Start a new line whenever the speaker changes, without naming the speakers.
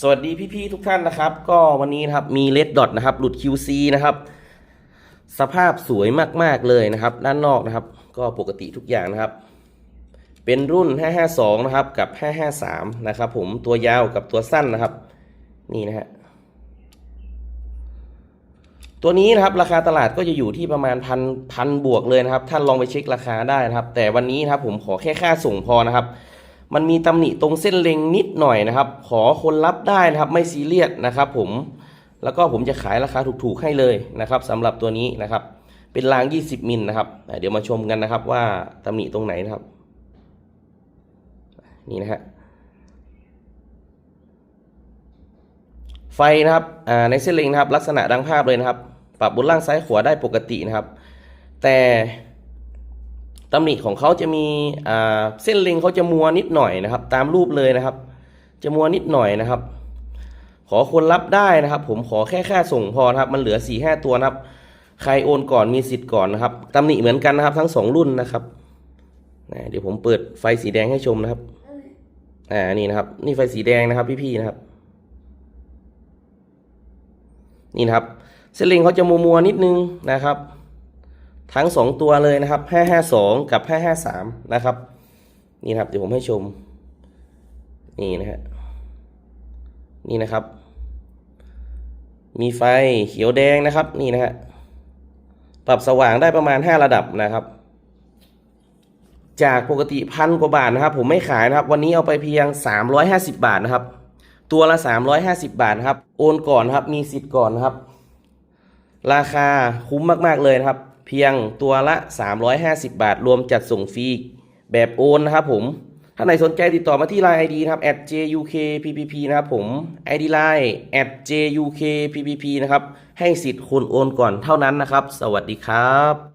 สวัสดีพี่ๆทุกท่านนะครับ ก็วันนี้นะครับมีเลดดอทนะครับ หลุด QC นะครับ สภาพสวยมากๆเลยนะครับ ด้านนอกนะครับ ก็ปกติทุกอย่างนะครับ เป็นรุ่น 552 นะครับ กับ 553 นะครับ ผมตัวยาวกับตัวสั้นนะครับ นี่นะฮะตัวนี้นะครับราคาตลาดก็จะอยู่ที่ประมาณพันพันบวกเลยนะครับ ท่านลองไปเช็คราคาได้นะครับ แต่วันนี้นะครับผมขอแค่ค่าส่งพอนะครับ มันมีตำหนิตรงเส้นเล็งนิดหน่อยนะครับ ขอคนรับได้นะครับไม่ซีเรียสนะครับ ผมแล้วก็ผมจะขายราคาถูกๆให้เลยนะครับสำหรับตัวนี้นะครับ เป็นราง 20 มิลนะครับ เดี๋ยวมาชมกันนะครับว่าตำหนิตรงไหนนะครับ นี่นะฮะไฟนะครับในเส้นเล็งนะครับ ลักษณะดังภาพเลยนะครับ ปรับบนล่างซ้ายขวาได้ปกตินะครับ แต่ ตำหนิของเขาจะมีเส้นเล็งเขาจะมัวนิดหน่อยนะครับ ตามรูปเลยนะครับ จะมัวนิดหน่อยนะครับ ขอคนรับได้นะครับ ผมขอแค่ค่าส่งพอครับ มันเหลือ4ี่ห้าตัวนะครับ ใครโอนก่อนมีสิทธิ์ก่อนนะครับตำหนิเหมือนกันนะครับ ทั้งสองรุ่นนะครับเดี๋ยวผมเปิดไฟสีแดงให้ชมนะครับอ่านี่นะครับ นี่ไฟสีแดงนะครับ พี่ๆนะครับ นี่นะครับ เส้นเล็งเขาจะมัวมัวนิดนึงนะครับ ทั้งสองตัวเลยนะครับ 552 กับ 553 นะครับ นี่ครับ เดี๋ยวผมให้ชม นี่นะฮะ นี่นะครับ มีไฟเขียวแดงนะครับ นี่นะฮะ ปรับสว่างได้ประมาณ 5 ระดับนะครับ จากปกติพันกว่าบาทนะครับ ผมไม่ขายนะครับ วันนี้เอาไปเพียง 350 บาทนะครับ ตัวละ 350 บาทนะครับ โอนก่อนนครับ มีสิทธิ์ก่อนนครับ ราคาคุ้มมาก ๆ เลยนะครับ เพียงตัวละ 350 บาท รวมจัดส่งฟรีแบบโอนนะครับผมถ้าไหนสนใจติดต่อมาที่ Line ID นะครับ @jukppp นะครับผม ID Line @jukppp นะครับ ให้สิทธิ์คนโอนก่อนเท่านั้นนะครับ สวัสดีครับ